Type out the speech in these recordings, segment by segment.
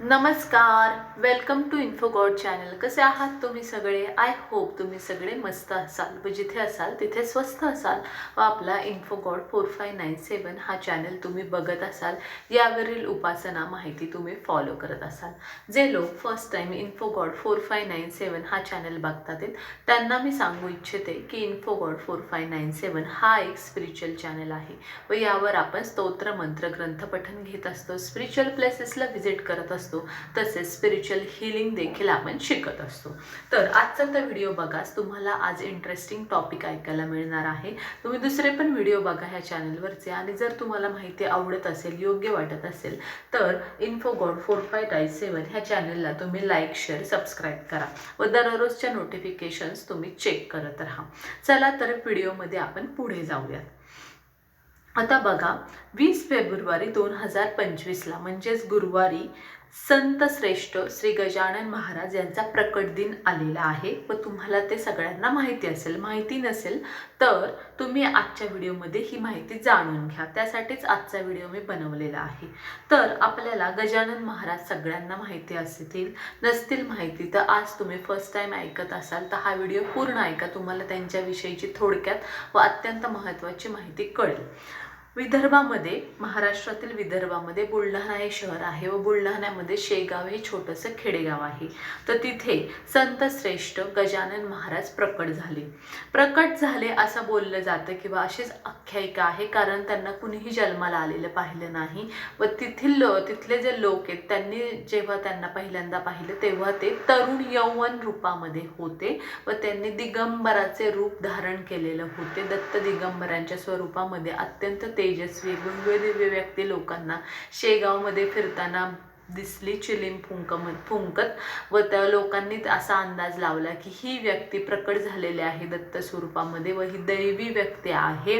नमस्कार welcome to इन्फोगॉड channel कसे आहात तुम्ही सगळे? आय होप तुम्ही सगळे मस्त असाल. व जिथे असाल तिथे स्वस्त असाल. व आपला Infogod four five nine seven हा चॅनल तुम्ही बघत असाल. यावरील उपासना माहिती तुम्ही फॉलो करत असाल. जे लोक first time Infogod four five nine seven हा चॅनल बघतात त्यांना मी सांगू इच्छिते की Infogod four five nine seven हा एक स्पिरिच्युअल चॅनल आहे. व यावर आपण स्तोत्र मंत्र ग्रंथपठन घेत असतो. स्पिरिच्युअल प्लेसेसला व्हिजिट करत असतो. तसेच स्पिरिच्युअल हिलिंग देखील आपण शिकत असतो. तर आजचा तर व्हिडिओ बघाच. तुम्हाला आज इंटरेस्टिंग टॉपिक ऐकायला मिळणार आहे. तुम्ही दुसरे पण व्हिडिओ बघा ह्या चॅनलवरचे आणि जर तुम्हाला माहिती आवडत असेल योग्य वाटत असेल तर info god four five nine seven ह्या चॅनलला तुम्ही लाईक शेअर सबस्क्राईब करा. व दररोजच्या नोटिफिकेशन्स तुम्ही चेक करत राहा. चला तर व्हिडिओमध्ये आपण पुढे जाऊयात. आता बघा वीस फेब्रुवारी दोन हजार पंचवीसला म्हणजेच गुरुवारी संत श्रेष्ठ श्री गजानन महाराज यांचा प्रकट दिन आलेला आहे. व तुम्हाला ते सगळ्यांना माहिती असेल माहिती नसेल तर तुम्ही आजच्या व्हिडिओमध्ये ही माहिती जाणून घ्या. त्यासाठीच आजचा व्हिडिओ मी बनवलेला आहे. तर आपल्याला गजानन महाराज सगळ्यांना माहिती असतील नसतील माहिती तर आज तुम्ही फर्स्ट टाईम ऐकत असाल तर हा व्हिडिओ पूर्ण ऐका. तुम्हाला त्यांच्याविषयीची थोडक्यात व अत्यंत महत्त्वाची माहिती कळेल. विदर्भामध्ये महाराष्ट्रातील विदर्भामध्ये बुलढाणा हे शहर आहे व बुलढाण्यामध्ये शेगाव हे छोटंसं खेडेगाव आहे. तर तिथे संत श्रेष्ठ गजानन महाराज प्रकट झाले. प्रकट झाले असं बोललं जातं किंवा अशीच आख्यायिका आहे कारण त्यांना कुणीही जन्माला आलेलं पाहिलं नाही. व तिथील लो तिथले जे लोक आहेत त्यांनी जेव्हा त्यांना पहिल्यांदा पाहिलं तेव्हा ते तरुण यौवन रूपामध्ये होते व त्यांनी दिगंबराचे रूप धारण केलेलं होते. दत्त दिगंबरांच्या स्वरूपामध्ये अत्यंत ते तेजस्वी दिव्य व्यक्ती लोकांना शेगावमध्ये फिरताना दिसली चिलीम फुंक फुंकत व त्या लोकांनी असा अंदाज लावला की ही व्यक्ती प्रकट झालेली आहे दत्त स्वरूपामध्ये व ही दैवी व्यक्ती आहे.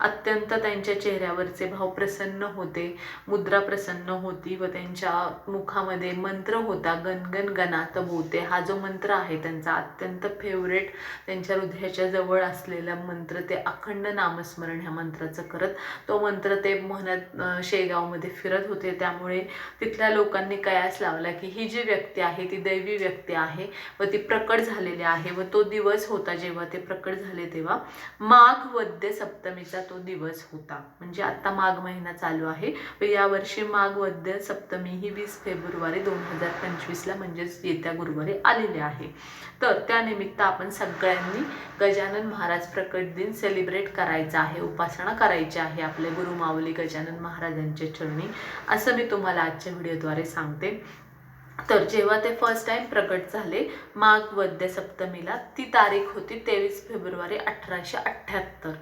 अत्यंत त्यांच्या चेहऱ्यावरचे भाव प्रसन्न होते मुद्रा प्रसन्न होती व त्यांच्या मुखामध्ये मंत्र होता गणगण गणात बोते हा जो मंत्र आहे त्यांचा अत्यंत फेवरेट त्यांच्या हृदयाच्या जवळ असलेला मंत्र ते अखंड नामस्मरण ह्या मंत्राचं करत तो मंत्र ते म्हणत शेगावमध्ये फिरत होते. त्यामुळे तिथल्या लोक लोकांनी कयास लावला की ही जी व्यक्ती आहे ती दैवी व्यक्ती आहे व ती प्रकट झालेली आहे व तो दिवस होता जेव्हा ते प्रकट झाले तेव्हा माघ वद्य सप्तमीचा तो दिवस होता. म्हणजे आता माघ महिना चालू आहे व यावर्षी माघ वद्य सप्तमी ही वीस फेब्रुवारी दोन हजार पंचवीसला म्हणजेच येत्या गुरुवारी आलेली आहे. तर त्यानिमित्त आपण सगळ्यांनी गजानन महाराज प्रकट दिन सेलिब्रेट करायचा आहे उपासना करायची आहे आपले गुरु माऊली गजानन महाराजांच्या चरणी. असं मी तुम्हाला आजच्या व्हिडिओद्वारे सांगते. तर जेव्हा ते फर्स्ट टाइम प्रकट झाले माघ वद्य सप्तमीला ती तारीख होती तेवीस फेब्रुवारी अठराशे अठ्ठ्याहत्तर.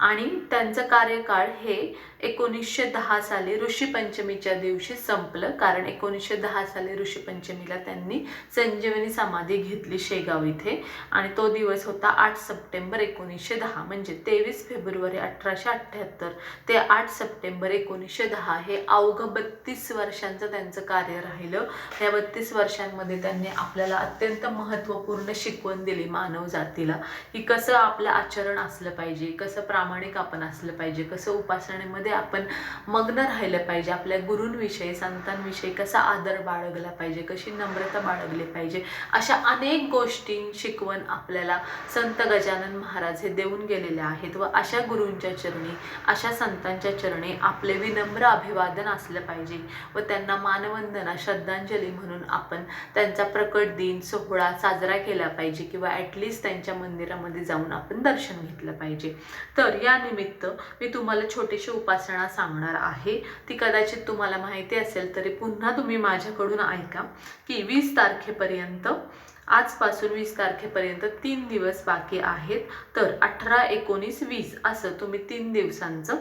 आणि त्यांचं कार्यकाळ हे एकोणीसशे दहा साली ऋषीपंचमीच्या दिवशी संपलं. कारण एकोणीसशे दहा साली ऋषीपंचमीला त्यांनी संजीवनी समाधी घेतली शेगाव इथे. आणि तो दिवस होता आठ सप्टेंबर एकोणीसशे दहा. म्हणजे तेवीस फेब्रुवारी अठराशे अठ्ठ्याहत्तर. ते आठ सप्टेंबर एकोणीसशे दहा हे अवघं बत्तीस वर्षांचं त्यांचं कार्य राहिलं. या बत्तीस वर्षांमध्ये त्यांनी आपल्याला अत्यंत महत्त्वपूर्ण शिकवण दिली मानव जातीला. की कसं आपलं आचरण असलं पाहिजे कसं प्रामाणिक आपण असलं पाहिजे कसं उपासनेमध्ये आपण मग्न राहिलं पाहिजे. आपल्या गुरूंविषयी संतांविषयी कसा आदर बाळगला पाहिजे कशी नम्रता बाळगली पाहिजे अशा अनेक गोष्टी शिकवण आपल्याला संत गजानन महाराज हे देऊन गेलेले आहेत व अशा गुरूंच्या चरणी अशा संतांच्या चरणी आपले विनम्र अभिवादन असलं पाहिजे व त्यांना मानवंदना श्रद्धांजली म्हणून आपण त्यांचा प्रकट दिन सोहळा साजरा केला पाहिजे किंवा ॲटलिस्ट त्यांच्या मंदिरामध्ये जाऊन आपण दर्शन घेतलं पाहिजे. तर या निमित्त मी तुम्हाला छोटीशी उपासना सांगणार आहे. ती कदाचित तुम्हाला माहिती असेल तरी पुन्हा तुम्ही माझ्याकडून ऐका की वीस तारखेपर्यंत आजपासून वीस तारखेपर्यंत तीन दिवस बाकी आहेत. तर अठरा एकोणीस वीस असं तुम्ही तीन दिवसांचं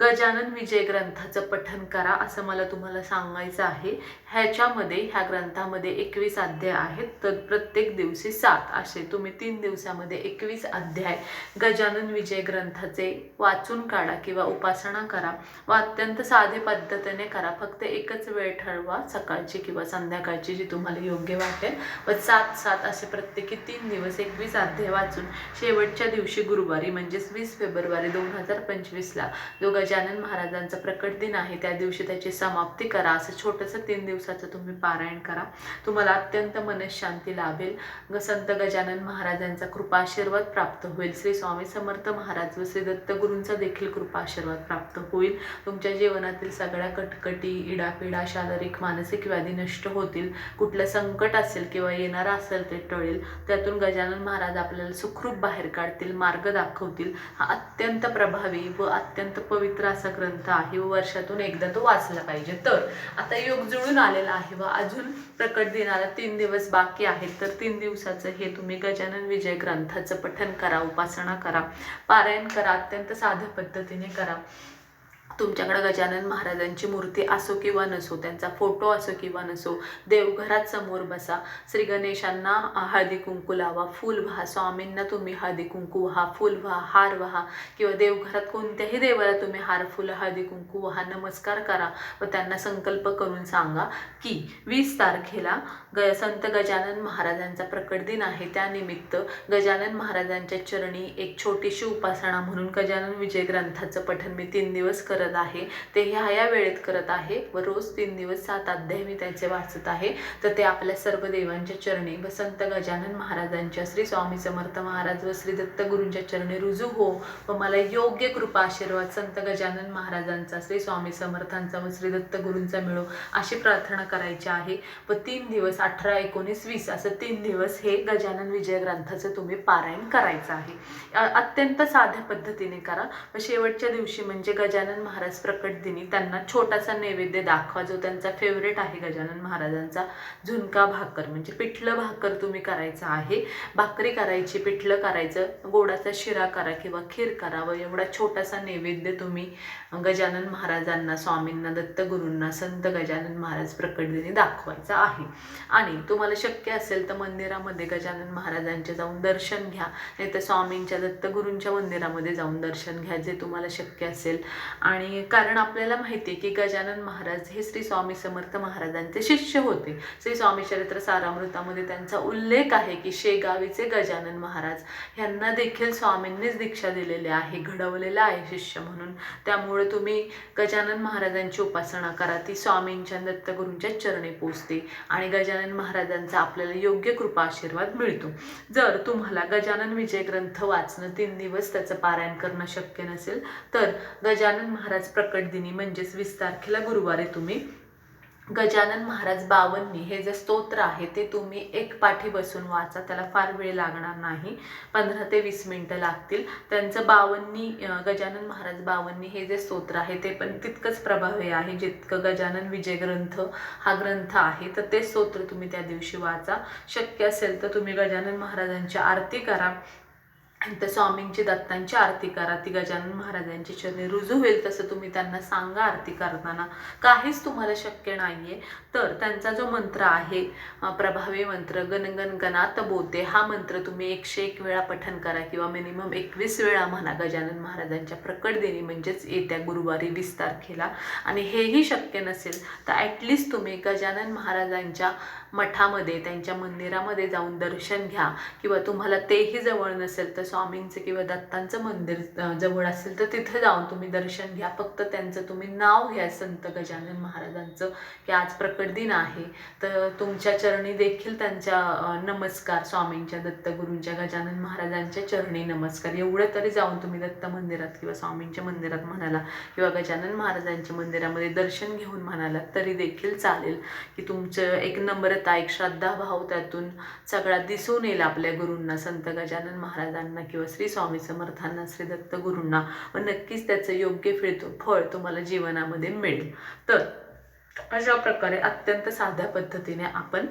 गजानन विजय ग्रंथाचं पठन करा असं मला तुम्हाला सांगायचं आहे. ह्याच्यामध्ये ह्या ग्रंथामध्ये एकवीस अध्याय आहेत. तर प्रत्येक दिवशी सात असे तुम्ही तीन दिवसामध्ये एकवीस अध्याय गजानन विजय ग्रंथाचे वाचून काढा किंवा उपासना करा. व अत्यंत साधे पद्धतीने करा. फक्त एकच वेळ ठरवा सकाळची किंवा संध्याकाळची जी तुम्हाला योग्य वाटेल. व सात सात असे प्रत्येकी तीन दिवस एकवीस अध्याय वाचून शेवटच्या दिवशी गुरुवारी म्हणजेच वीस फेब्रुवारी दोन हजार पंचवीसला जो गजानन महाराजांचा प्रकट दिन आहे त्या दिवशी त्याची समाप्ती करा. असं छोटंसं तीन दिवसाचं तुम्ही पारायण करा. तुम्हाला अत्यंत मनशांती लाभेल. संत गजानन महाराजांचा कृपाशीर्वाद प्राप्त होईल. श्री स्वामी समर्थ महाराज व श्री दत्तगुरूंचा देखील कृपाशीर्वाद प्राप्त होईल. तुमच्या जीवनातील सगळ्या कटकटी इडापिडा शारीरिक मानसिक व्याधी नष्ट होतील. कुठलं संकट असेल किंवा येणारं असेल ते टळेल. त्यातून गजानन महाराज आपल्याला सुखरूप बाहेर काढतील मार्ग दाखवतील. हा अत्यंत प्रभावी व अत्यंत पवित्र असा ग्रंथ आहे. व वर्षातून एकदा तो वाचला पाहिजे. तर आता योग जुळून आलेला आहे व अजून प्रकट दिनाला तीन दिवस बाकी आहेत. तर तीन दिवसाचं हे तुम्ही गजानन विजय ग्रंथाचं पठन करा उपासना करा पारायण करा अत्यंत साध्या पद्धतीने करा. तुमच्याकडे गजानन महाराजांची मूर्ती असो किंवा नसो त्यांचा फोटो असो किंवा नसो देवघरात समोर बसा. श्री गणेशांना हळदी कुंकू लावा फूल व्हा. स्वामींना तुम्ही हळदी कुंकू व्हा फूल व्हा हार व्हा. किंवा देवघरात कोणत्याही देवाला तुम्ही हार फुलं हळदी कुंकू व्हा नमस्कार करा व त्यांना संकल्प करून सांगा की वीस तारखेला ग संत गजानन महाराजांचा प्रकट दिन आहे. त्यानिमित्त गजानन महाराजांच्या चरणी एक छोटीशी उपासना म्हणून गजानन विजय ग्रंथाचं पठण मी तीन दिवस करत आहे. ते ह्या या वेळेत करत आहे व रोज तीन दिवस सात अध्याय मी त्याचे वाचत आहे. तर ते आपल्या सर्व देवांच्या चरणी व संत गजानन महाराजांच्या श्री स्वामी समर्थ महाराज व श्री दत्तगुरूंच्या चरणी रुजू हो व मला योग्य कृपा आशीर्वाद संत गजानन महाराजांचा श्री स्वामी समर्थांचा व श्री दत्तगुरूंचा मिळो अशी प्रार्थना करायची आहे. व तीन दिवस अठरा एकोणीस वीस असं तीन दिवस हे गजानन विजय ग्रंथाचं तुम्ही पारायण करायचं आहे. अत्यंत साध्या पद्धतीने करा. व शेवटच्या दिवशी म्हणजे गजानन महाराज प्रकट दिनी त्यांना छोटासा नैवेद्य दाखवा जो त्यांचा फेवरेट आहे गजानन महाराजांचा झुणका भाकर. म्हणजे पिठलं भाकर तुम्ही करायचं आहे. भाकरी करायची पिठलं करायचं गोडाचा शिरा करा किंवा खीर करा व एवढा छोटासा नैवेद्य तुम्ही गजानन महाराजांना स्वामींना दत्तगुरूंना संत गजानन महाराज प्रकट दिनी दाखवायचा आहे. आणि तुम्हाला शक्य असेल तर मंदिरामध्ये गजानन महाराजांचे जाऊन दर्शन घ्या. नाही तर स्वामींच्या दत्तगुरूंच्या मंदिरामध्ये जाऊन दर्शन घ्या जे तुम्हाला शक्य असेल. आणि कारण आपल्याला माहिती आहे की गजानन महाराज हे श्री स्वामी समर्थ महाराजांचे शिष्य होते. श्री स्वामी चरित्र सारामृतामध्ये त्यांचा उल्लेख आहे की शेगावीचे गजानन महाराज यांना देखील स्वामींनीच दीक्षा दिलेली आहे घडवलेलं आहे शिष्य म्हणून. त्यामुळे तुम्ही गजानन महाराजांची उपासना करा ती स्वामींच्या दत्तगुरूंच्या चरणी पोचते आणि गजानन महाराजांचा आपल्याला योग्य कृपा आशीर्वाद मिळतो. जर तुम्हाला गजानन विजय ग्रंथ वाचणं तीन दिवस त्याचं पारायण करणं शक्य नसेल तर गजानन महाराज प्रकट दिनी म्हणजेच वीस तारखेला गुरुवारी तुम्ही. गजानन महाराज बावन्नी हे जे स्तोत्र आहे ते तुम्ही एक पाठी बसून वाचा त्याला फार वेळ लागणार नाही. पंधरा ते वीस मिनटं लागतील. त्यांचं बावन्नी गजानन महाराज बावन्नी हे जे स्तोत्र आहे ते पण तितकंच प्रभावी आहे जितकं गजानन विजय ग्रंथ हा ग्रंथ आहे तर ते स्तोत्र तुम्ही त्या दिवशी वाचा. शक्य असेल तर तुम्ही गजानन महाराजांची आरती करा. तर स्वामींची दत्तांची आरती करा ती गजानन महाराजांची चरणी रुजू होईल तसं तुम्ही त्यांना सांगा आरती करताना. काहीच तुम्हाला शक्य नाहीये. तर त्यांचा जो मंत्र आहे प्रभावी मंत्र गणगण गणात बोते हा मंत्र तुम्ही एकशे एक वेळा पठन करा किंवा मिनिमम एकवीस वेळा म्हणा गजानन महाराजांच्या प्रकट दिनी म्हणजेच येत्या गुरुवारी वीस तारखेला. आणि हेही शक्य नसेल तर ॲटलिस्ट तुम्ही गजानन महाराजांच्या मठामध्ये त्यांच्या मंदिरामध्ये जाऊन दर्शन घ्या. किंवा तुम्हाला तेही जवळ नसेल तर स्वामींचं किंवा दत्तांचं मंदिर जवळ असेल तर तिथे जाऊन तुम्ही दर्शन घ्या. फक्त त्यांचं तुम्ही नाव घ्या संत गजानन महाराजांचं की आज प्रकट दिन आहे. तर तुमच्या चरणी देखील त्यांच्या नमस्कार स्वामींच्या दत्तगुरूंच्या गजानन महाराजांच्या चरणी नमस्कार. एवढं तरी जाऊन तुम्ही दत्त मंदिरात किंवा स्वामींच्या मंदिरात म्हणाला किंवा गजानन महाराजांच्या मंदिरामध्ये दर्शन घेऊन म्हणाला तरी देखील चालेल. की तुमचं एक नम्रता एक श्रद्धाभाव त्यातून सगळा दिसून येईल आपल्या गुरूंना संत गजानन महाराजांना. किंवा श्री स्वामी समर्थांना श्री दत्त गुरूंना व नक्कीच त्याचं योग्य फळ फळ तुम्हाला जीवनामध्ये मिळेल. तर अशा प्रकारे अत्यंत साध्या पद्धतीने आपण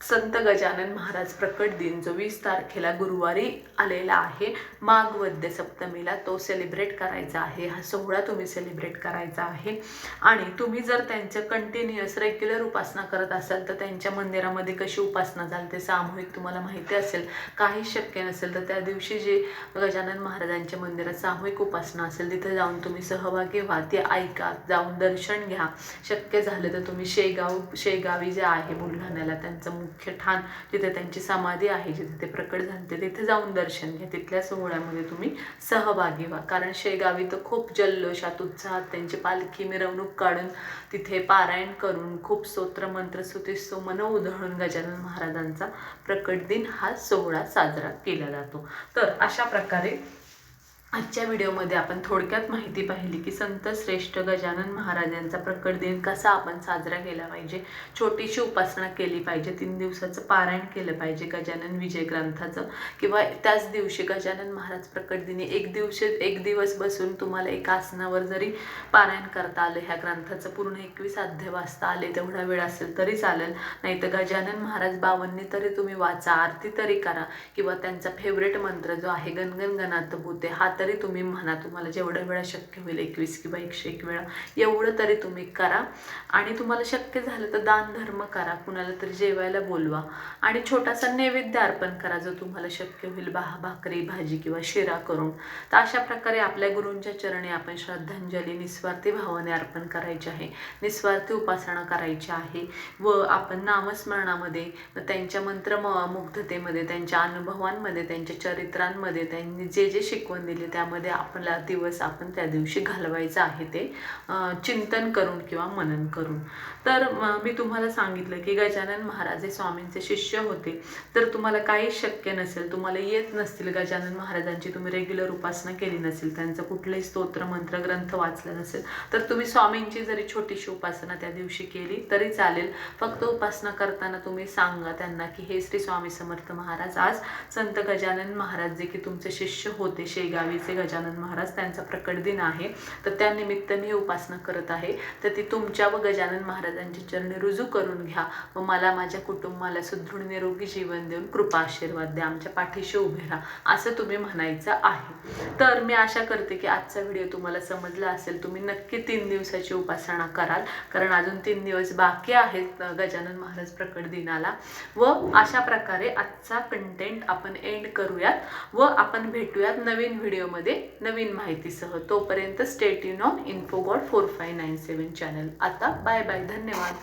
संत गजानन महाराज प्रकट दिन जो वीस तारखेला गुरुवारी आलेला आहे माघ वद्य सप्तमीला तो सेलिब्रेट करायचा आहे. हा सोहळा तुम्ही सेलिब्रेट करायचा आहे. आणि तुम्ही जर त्यांचं कंटिन्युअस रेग्युलर उपासना करत असाल तर त्यांच्या मंदिरामध्ये कशी उपासना झाली ते सामूहिक तुम्हाला माहिती असेल. काही शक्य नसेल तर त्या दिवशी जे गजानन महाराजांच्या मंदिरात सामूहिक उपासना असेल तिथे जाऊन तुम्ही सहभागी व्हा ते ऐका जाऊन दर्शन घ्या. शक्य झालं तर तुम्ही शेगाव शेगावी जे आहे बुलढाण्याला त्यांचं मुख्य ठाण जिथे त्यांची समाधी आहे जिथे ते प्रकट झाले तिथे जाऊन दर्शन घ्या. तिथल्या सोहळ्यामध्ये तुम्ही सहभागी व्हा. कारण शेगावी तर खूप जल्लोषात उत्साहात त्यांची पालखी मिरवणूक काढून तिथे पारायण करून खूप स्तोत्र मंत्र सुतिस्तो मन उधळून गजानन महाराजांचा प्रकट दिन हा सोहळा साजरा केला जातो. तर अशा प्रकारे आजच्या व्हिडिओमध्ये आपण थोडक्यात माहिती पाहिली की संत श्रेष्ठ गजानन महाराजांचा प्रकट दिन कसा आपण साजरा केला पाहिजे. छोटीशी उपासना केली पाहिजे. तीन दिवसाचं पारायण केलं पाहिजे गजानन विजय ग्रंथाचं. किंवा त्याच दिवशी गजानन महाराज प्रकट दिनी एक दिवशी एक दिवस बसून तुम्हाला एका आसनावर जरी पारायण करता आलं ह्या ग्रंथाचं पूर्ण एकवीस अध्याय वाचता आले तेवढा वेळ असेल तरी चालेल. नाही तर गजानन महाराज बावन्नी तरी तुम्ही वाचा आरती तरी करा. किंवा त्यांचा फेवरेट मंत्र जो आहे गणगण गणात भूते हात तरी तुम्ही म्हणा तुम्हाला जेवढ्या वेळा शक्य होईल एकवीस किंवा एकशे एक वेळा एवढं तरी तुम्ही करा. आणि तुम्हाला शक्य झालं तर दान धर्म करा कुणाला तरी जेवायला बोलवा. आणि छोटासा नैवेद्य अर्पण करा जो तुम्हाला शक्य होईल बहा भाकरी भाजी किंवा शिरा करून. तर अशा प्रकारे आपल्या गुरूंच्या चरणी आपण श्रद्धांजली निस्वार्थी भावाने अर्पण करायची आहे. निस्वार्थी उपासना करायची आहे. व आपण नामस्मरणामध्ये त्यांच्या मंत्र मुग्धतेमध्ये त्यांच्या अनुभवांमध्ये त्यांच्या चरित्रांमध्ये त्यांनी जे जे शिकवण दिली त्यामध्ये आपला दिवस आपण त्या दिवशी घालवायचं आहे ते चिंतन करून किंवा मनन करून. तर मी तुम्हाला सांगितलं की गजानन महाराज हे स्वामींचे शिष्य होते. तर तुम्हाला काही शक्य नसेल तुम्हाला येत नसतील गजानन महाराजांची तुम्ही रेग्युलर उपासना केली नसेल त्यांचं कुठलंही स्तोत्र मंत्र ग्रंथ वाचला नसेल तर तुम्ही स्वामींची जरी छोटीशी उपासना त्या दिवशी केली तरी चालेल. फक्त उपासना करताना तुम्ही सांगा त्यांना की हे श्री स्वामी समर्थ महाराज आज संत गजानन महाराज जे की तुमचे शिष्य होते शेगावीचे गजानन महाराज त्यांचा प्रकट दिन आहे. तर त्या मी उपासना करत आहे. तर ती तुमच्या व गजानन महाराजांची चरणी रुजू करून घ्या व मला माझ्या कुटुंबाला सुदृढ निरोगी जीवन देऊन कृपा आशीर्वाद द्या. आमच्या पाठीशी उभे राहा. असं तुम्ही म्हणायचं आहे. तर मी आशा करते की आजचा व्हिडिओ तुम्हाला समजला असेल. तुम्ही नक्की तीन दिवसाची उपासना कराल. कारण अजून तीन दिवस बाकी आहेत गजानन महाराज प्रकट दिनाला. व अशा प्रकारे आजचा कंटेंट आपण एंड करूयात. व आपण भेटूयात नवीन व्हिडिओ व्हिडिओमध्ये नवीन माहितीसह तोपर्यंत stay युन on Infogod four five nine seven channel आता बाय बाय धन्यवाद.